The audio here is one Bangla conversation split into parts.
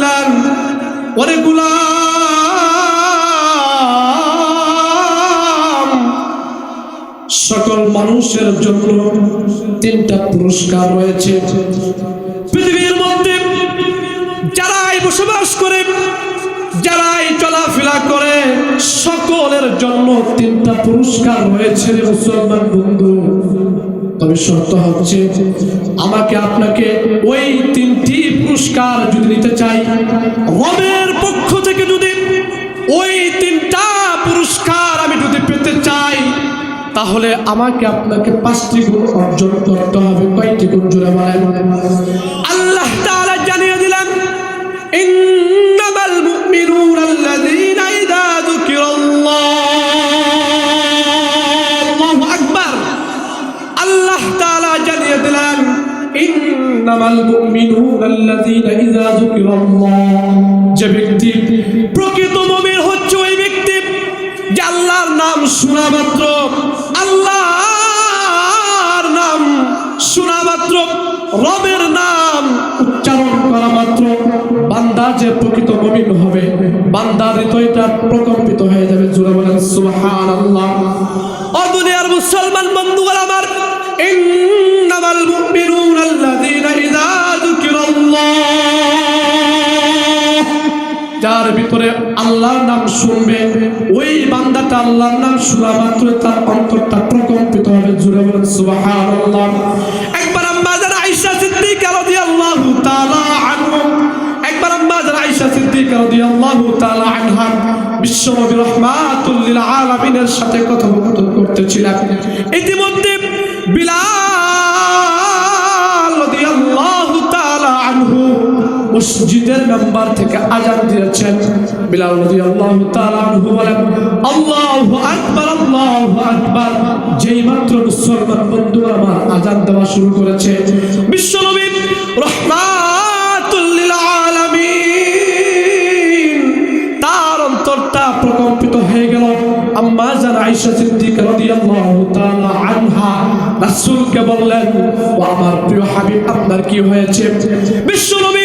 দিলেন ওরে সকল মানুষের জন্য তিনটা পুরস্কার রয়েছে। পৃথিবীর মধ্যে যারাই বসবাস করে, যারাই চলাফেরা করে, সকলের জন্য তিনটা পুরস্কার রয়েছে মুসলমান বন্ধু। তবে শর্ত হচ্ছে, আমাকে আপনাকে ওই তিনটি পুরস্কার যদি নিতে চাই, রবের পক্ষ থেকে যদি ওই তিনটা পুরস্কার আমি যদি পেতে চাই, তাহলে আমাকে আপনাকে পাঁচটি গুণ অর্জন করতে হবে। কয়েকটি গুণ জুড়ে বলেন? যুকিরাল্লাহ যে ব্যক্তি প্রকৃত মুমিন হচ্ছে ওই ব্যক্তি যে আল্লাহর নাম শোনা আল্লাহর নাম শোনা রবের নাম উচ্চারণ করা মাত্র। বান্দা যে প্রকৃত মুমিন হবে বান্দার হৃদয়টা প্রকম্পিত হয়ে যাবে। জুড়ে বলেন, সুবহানাল্লাহ। ও দুনিয়ার মুসলমান বন্ধুগণ আমার যার ভিতরে আল্লাহর নাম শুনবে, ওই বান্দাটা আল্লাহর নাম শোনা মাত্র তার অন্তরটা প্রকম্পিত হবে। জুড়ে বলেন, সুবহানাল্লাহ। একবার আম্মা যারা আয়েশা সিদ্দিকা রাদিয়াল্লাহু তাআলা আনহা, একবার আম্মা যারা আয়েশা সিদ্দিকা রাদিয়াল্লাহু তাআলা আনহা বিশ্বনবী রাহমাতুল লিল আলামিনের সাথে কথোপকথন করতেছিলেন। ইতিমধ্যে বিলাল মসজিদের মেম্বার থেকে আজান দিয়েছেন বিলাল আনহু বলেন, আল্লাহু আকবার আল্লাহু আকবার। যেই মাত্র মুসলমান বন্ধু আমার আজান দেওয়া শুরু করেছে। তার হয়ে গেল। বললেন, ও আমার প্রিয় হাবিব, আপনার কি হয়েছে? বিশ্বনবী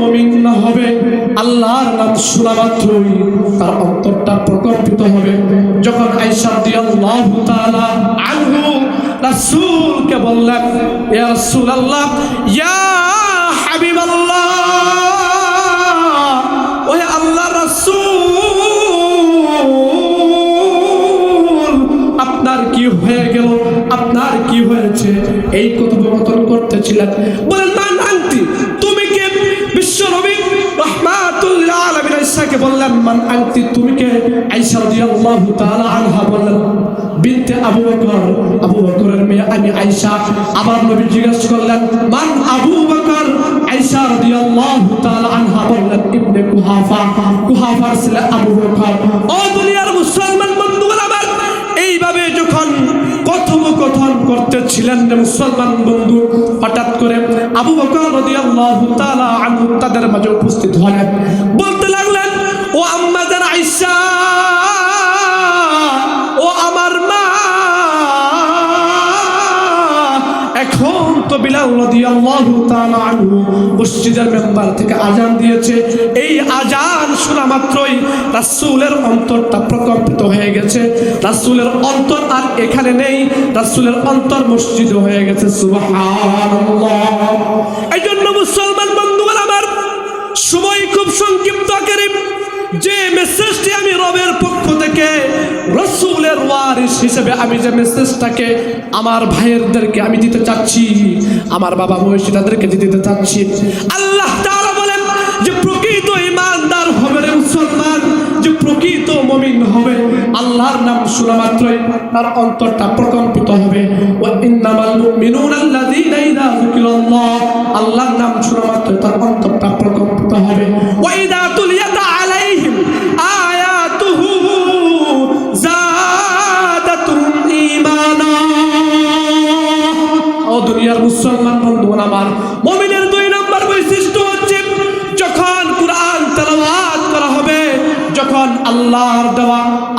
মমিন না হবে, আল্লাহর নাম শোনা মাত্রই তার অন্তরটা হবে। যখন আয়েশা রাদিয়াল্লাহু তাআলা আনহু বললেন, ইয়া আল্লাহ আপনার কি হয়ে গেল? আপনার কি হয়েছে? এই কথোপকথন করতেছিলেন। বলেন এইভাবে যখন কথোপকথন করতেছিলেন মুসলমান বন্ধু, হঠাৎ করে আবু বকর তাদের মাঝে উপস্থিত হলেন। বলতে লাগলেন ও আম্মা জান আয়েশা ও আমার মা। এখন তো বিলাল মসজিদের মেম্বার থেকে আজান দিয়েছে। এই আজান শোনা মাত্রই রাসূলের অন্তরটা প্রকম্পিত হয়ে গেছে। রাসূলের অন্তর আর এখানে নেই। রাসূলের অন্তর মসজিদে হয়ে গেছে এই জন্য মুসলমান বন্ধুগণ আমার সময় খুব সংক্ষিপ্ত আকারে যে মেসেজটি আমি রবের পক্ষ থেকে, রসুলের ওয়ারিস হিসেবে আমি যে মেসেজটাকে আমার ভাইয়েরদেরকে আমি দিতে চাচ্ছি, আমার বাবা মহিষী তাদেরকে দিতে চাচ্ছি, আল্লাহ তাআলা বলেন যে প্রকৃত ইমানদার হবে রে মুসলমান, যে প্রকৃত মমিন হবে। আল্লাহর নাম শোনা মাত্রই তার অন্তরটা প্রকম্পিত হবে। ও ইন্নামাল ইযা যুকিরাল্লাহ। আল্লাহর নাম শোনা মাত্রই তার অন্তরটা প্রকম্পিত হবে।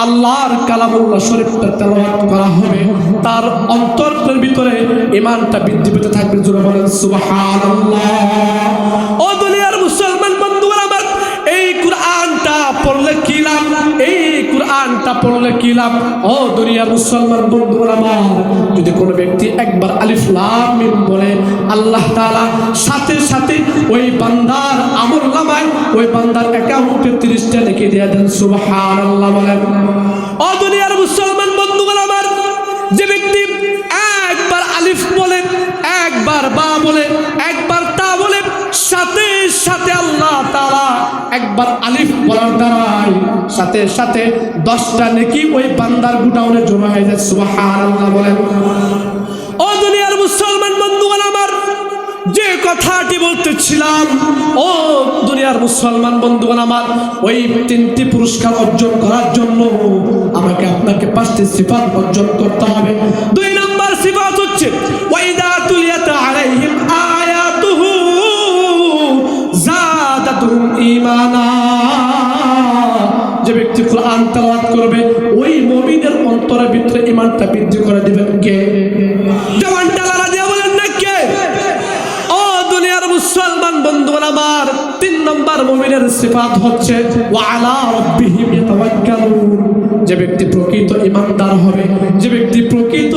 আল্লাহর কালামুল্লাহ শরীফটা তেলাওয়াত করা হবে। তার অন্তরের ভিতরে ইমানটা বৃদ্ধি পেতে থাকবে। জোরে বলেন, সুবহানাল্লাহ। পড়লে কি লাভ? ও দুনিয়ার মুসলমান বন্ধুরা আমার, যদি কোনো ব্যক্তি একবার আলিফ লামিম বলে, আল্লাহ তাআলা সাথে সাথে ওই বান্দার আমল নামায়, ওই বান্দার অ্যাকাউন্টে তিরিশটা লিখে দিয়ে দেন, সুবহানাল্লাহ বলেন। ও দুনিয়ার মুসলমান! একবার আলিফ বলার দ্বারাই সাথে সাথে দশটা নেকি ওই বান্দার গুডাউনে জমা হয়ে যায়। সুবহানাল্লাহ বলেন। ও দুনিয়ার মুসলমান বন্ধুগণ আমার, যে কথাটি বলতেছিলাম, ও দুনিয়ার মুসলমান বন্ধুগণ আমার, ওই তিনটি পুরস্কার অর্জন করার জন্য আমাকে আপনাকে পাঁচটি সিফাত অর্জন করতে হবে। দুই নম্বর সিফাত হচ্ছে, ওয়াইদা তুলিয়াত আলাইহিম আয়াতুহু জাদাতুহুম ঈমানা। যে ব্যক্তি কোরআন তেলাওয়াত করবে, ওই মুমিনের অন্তরের ভিতরে ঈমানটা বৃদ্ধি করে দিবেন কে? কে? দুনিয়ার মুসলমান তিন নম্বর হচ্ছে যে ব্যক্তি প্রকৃত ইমানদার হবে, যে ব্যক্তি প্রকৃত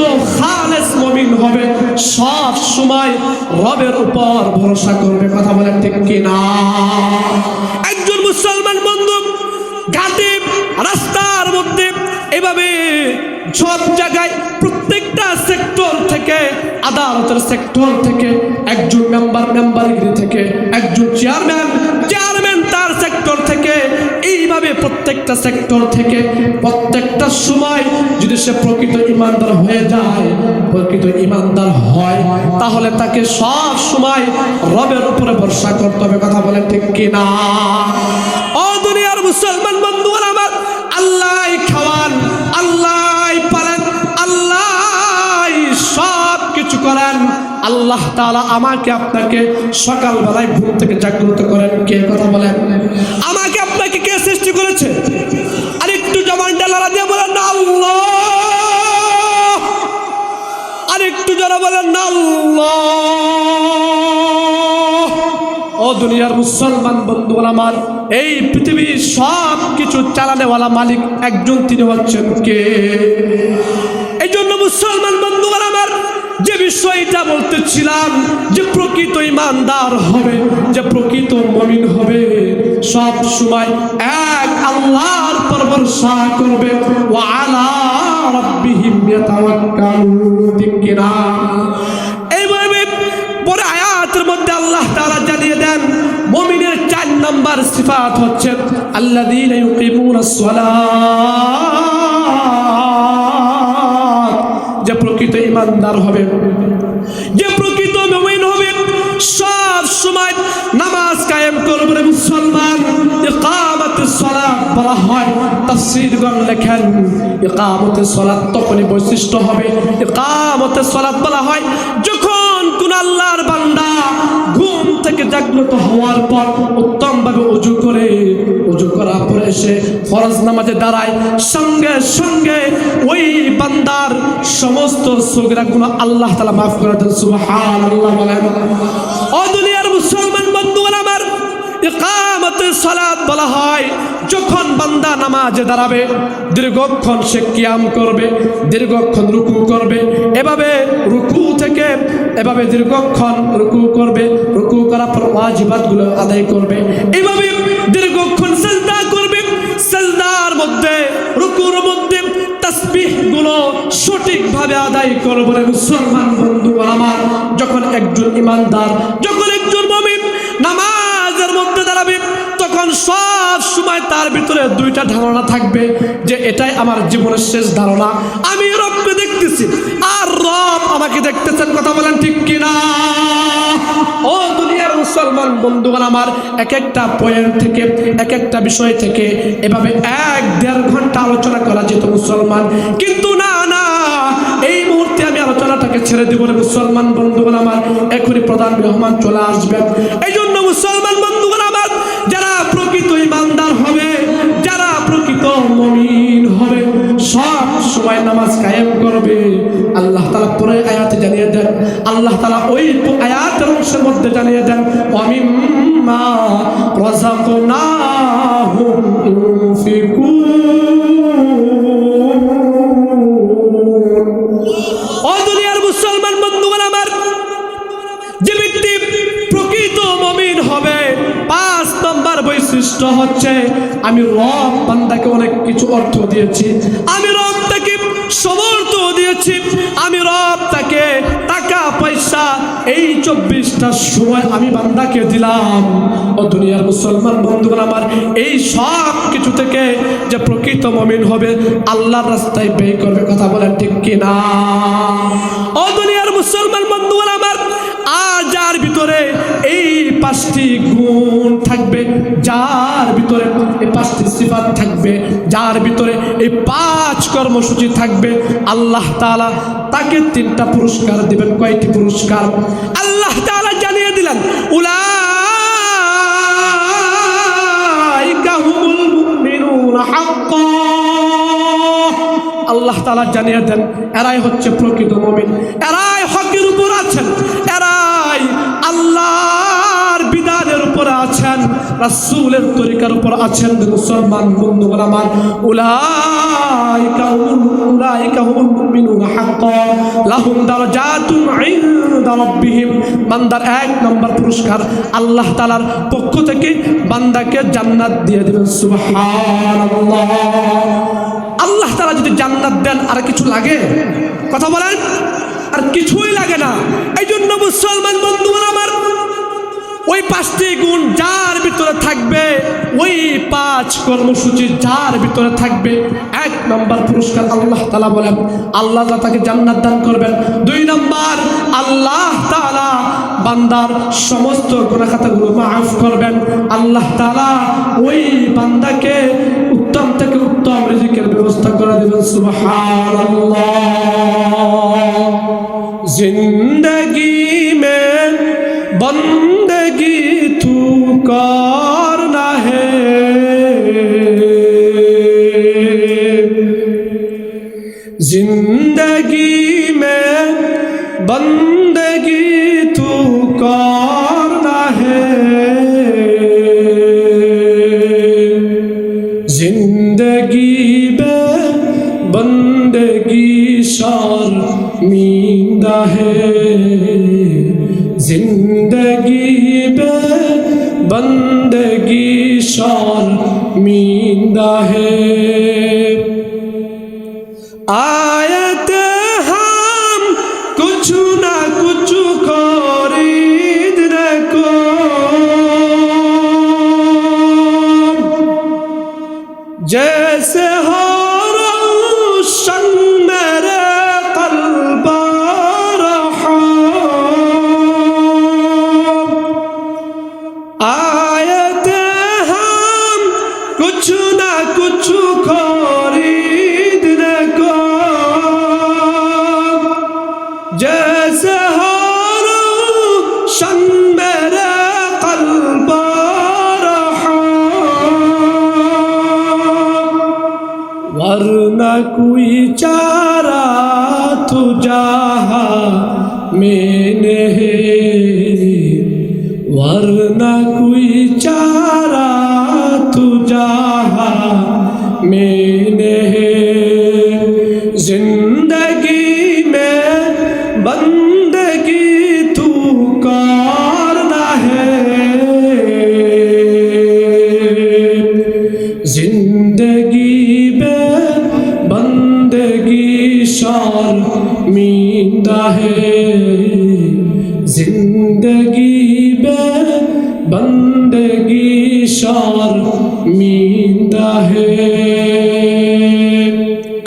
হবে, সব সময় রবের উপর ভরসা করবে। কথা বলেন ঠিক কি সব জায়গায় প্রত্যেকটা সেক্টর থেকে, আদালতের সেক্টর থেকে, একজন মেম্বার মেম্বারগিরি থেকে, একজন চেয়ারম্যান চেয়ারম্যান তার সেক্টর থেকে, এইভাবে প্রত্যেকটা সেক্টর থেকে, প্রত্যেকটা সময় যদি সে প্রকৃত ইমানদার হয়ে যায়, প্রকৃত ইমানদার হয়, তাহলে তাকে সব সময় রবের উপরে ভরসা করতে হবে, কথা বলেন ঠিক কিনা? আল্লাহ তালা আমাকে আপনাকে সকালবেলায় ঘুম থেকে জাগ্রত করেন। কে কথা বলেন? আমাকে আপনাকে কে সৃষ্টি করেছে? আর একটু জবানটা লড়া দিয়ে বলেন, আল্লাহ। আর একটু যারা বলেন, আল্লাহ। ও দুনিয়ার মুসলমান বন্ধুগণ আমার, এই পৃথিবীর সব কিছু চালানেওয়ালা মালিক একজন, তিনি হচ্ছেন কে? এই জন্য মুসলমান যে বিষয়টা বলতেছিলাম যে প্রকৃত ইমানদার হবে, যে প্রকৃত মমিন হবে। সব সময় এক আল্লাহর পর ভরসা করবে। ও আলা রাব্বিহিম ইয়াতাওয়াক্কালুন কিনা এইভাবে পরে আয়াতের মধ্যে আল্লাহ তাআলা জানিয়ে দেন, মুমিনের চার নাম্বার সিফাত হচ্ছে, আল্লাযীনা ইউকিমুনাস সালাত। ইমানদার হবে। যে প্রকৃত মুমিন হবে, সব সময় নামাজ কায়েম করবে মুসলমান ইকামাতুস সালাত বলা হয়। তাফসীরগণ লেখেন, ইকামতের সালাত তখনই বৈশিষ্ট্য হবে। ইকামতের সালাত বলা হয় যখন কোন আল্লাহর বান্দা ঘুম থেকে জাগ্রত হওয়ার পর উত্তম ভাবে উজু করে এসে ফরজ নামাজে দাঁড়ায়। সঙ্গে সঙ্গে ওই বান্দার সমস্ত সুগরা গুলো আল্লাহ তালা মাফ করে দেন। মুসলমান আমার বলা হয়, যখন বান্দা নামাজে দাঁড়াবে, দীর্ঘক্ষণ সে কিয়াম করবে, দীর্ঘক্ষণ রুকু করবে, এভাবে রুকু থেকে, এভাবে দীর্ঘক্ষণ রুকু করবে, রুকু করার পর ওয়াজিবাতগুলো আদায় করবে। এভাবে সঠিকভাবে আদায় করবে মুসলমান বন্ধু আমার। যখন একজন ইমানদার, যখন একজন মমিন নামাজের মধ্যে দাঁড়াবে, তখন সব সময় তার ভিতরে দুইটা ধারণা থাকবে যে এটাই আমার জীবনের শেষ ধারণা। আমি রবকে দেখতেছি, আর রব আমাকে দেখতেছেন, কথা বলেন ঠিক কিনা? ও দুনিয়ার মুসলমান বন্ধুগণ আমার এক একটা পয়েন্ট থেকে, এক একটা বিষয় থেকে এভাবে এক দেড় ঘণ্টা আলোচনা করা যেত মুসলমান। কিন্তু না আলোচনাটাকে ছেড়ে দিব না, মুসলমান বন্ধুগণ আমার। এখনই প্রধান রহমান চলে আসবেন। এই জন্য মুসলমান বন্ধুগণ আমার, যারা প্রকৃত ইমানদার হবে, যারা প্রকৃত মমিন হবে, সব সময় নামাজ কায়েম করবে। আল্লাহ তালা পরে আয়াতে জানিয়ে দেন। আল্লাহ তালা ওই আয়াতের অংশের মধ্যে জানিয়ে দেন অমিম্মা রজাকো না বৈশিষ্ট্য হচ্ছে। আমি রব বান্দাকে অনেক কিছু অর্থ দিয়েছি। আমি রব তাকে সমর্থ দিয়েছি। আমি রব তাকে টাকা, পয়সা এই চব্বিশটা সময় আমি বান্দাকে দিলাম। ও দুনিয়ার মুসলমান বন্ধুগণ আমার, এই সব কিছু থেকে যে প্রকৃত মমিন হবে, আল্লাহর রাস্তায় ব্যয় করবে কথা বলেন ঠিক কিনা? ও দুনিয়ার মুসলমান বন্ধুগণ আমার ভিতরে এই পাঁচটি গুণ থাকবে, যার ভিতরে এই পাঁচটি সিফাত থাকবে, যার ভিতরে এই পাঁচ কর্মসূচি থাকবে, আল্লাহ তাআলা তাকে তিনটা পুরস্কার দিবেন। কয়টি পুরস্কার? আল্লাহ তাআলা জানিয়ে দিলেন হাক্কান আল্লাহ তালা জানিয়ে দেন, এরাই হচ্ছে প্রকৃত মমিন। এরাই হকের উপর আছেন। রাসূলের তরিকার উপর আছেন মুসলমান বন্ধুগণ আমার, উলাইকা হুমুল উলাইকা হুমুল মুমিনুনা হাক্কান লাহুম দারাজাতুন ইনদা রাব্বিহিম। বান্দার এক নম্বর পুরস্কার আল্লাহ তাআলার পক্ষ থেকে বান্দাকে জান্নাত দিয়ে দিবেন, সুবহানাল্লাহ। আল্লাহ তারা যদি জান্নাত দেন, আর কিছু লাগে? কথা বলেন? আর কিছুই লাগে না। এই জন্য মুসলমান বন্ধু আমার ওই পাঁচটি গুণ যার ভিতরে থাকবে, ওই পাঁচ কর্মসূচি যার ভিতরে থাকবে, এক নম্বর পুরস্কার আল্লাহ তালা বলেন, আল্লাহ তাকে জান্নাত দান করবেন। দুই নম্বর, আল্লাহ তালা বান্দার সমস্ত গোনাখাতাগুলো মাফ করবেন। আল্লাহ তালা ওই বান্দাকে উত্তম থেকে উত্তম রিজিকের ব্যবস্থা করে দেবেন সুবাহ জিন্দ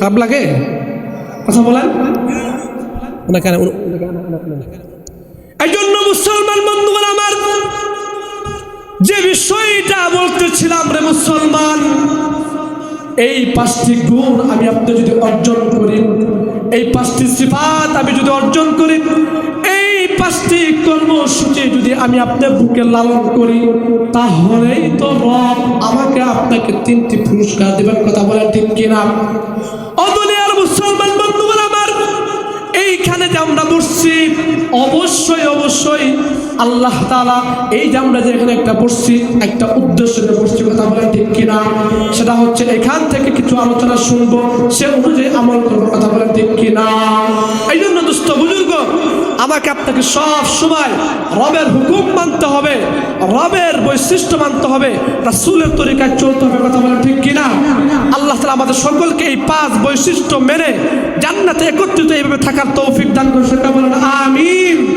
খারাপ লাগে কথা বলেন ওনাকে। এই জন্য মুসলমান বন্ধুগণ আমার যে বিষয়টা বলতেছিলাম রে মুসলমান, এই পাঁচটি গুণ আমি আপনি যদি অর্জন করি, এই পাঁচটি সিফাত আমি যদি অর্জন করি পাঁচটি কর্মসূচি যদি আমি আপনার বুকে লালন করি তাহলেই তো রব আমাকে আপনাকে তিনটি পুরস্কার দেবেন, কথা বলেন ঠিক কিনা? অদুনিয়ার মুসলমান বন্ধুগণ আমার, এইখানে যে আমরা বসছি, অবশ্যই অবশ্যই আল্লাহ তাআলা এই যে আমরা যে এখানে একটা বসছি, একটা উদ্দেশ্য নিয়ে বসছি, কথা বলে ঠিক কিনা? সেটা হচ্ছে এখান থেকে কিছু আলোচনা শুনব, সে অনুযায়ী আমল করব, কথা বলে ঠিক কিনা? এই জন্য দুস্থ বুজুর্গ আমাকে আপনাকে সব সময় রবের হুকুম মানতে হবে, রবের বৈশিষ্ট্য মানতে হবে, রাসূলের তরিকায় চলতে হবে, কথা বলে ঠিক কিনা? আল্লাহ তালা আমাদের সকলকে এই পাঁচ বৈশিষ্ট্য মেনে জান্নাতে একত্রিত এইভাবে থাকার তৌফিক দান করে সেটা বলেন, আমিন।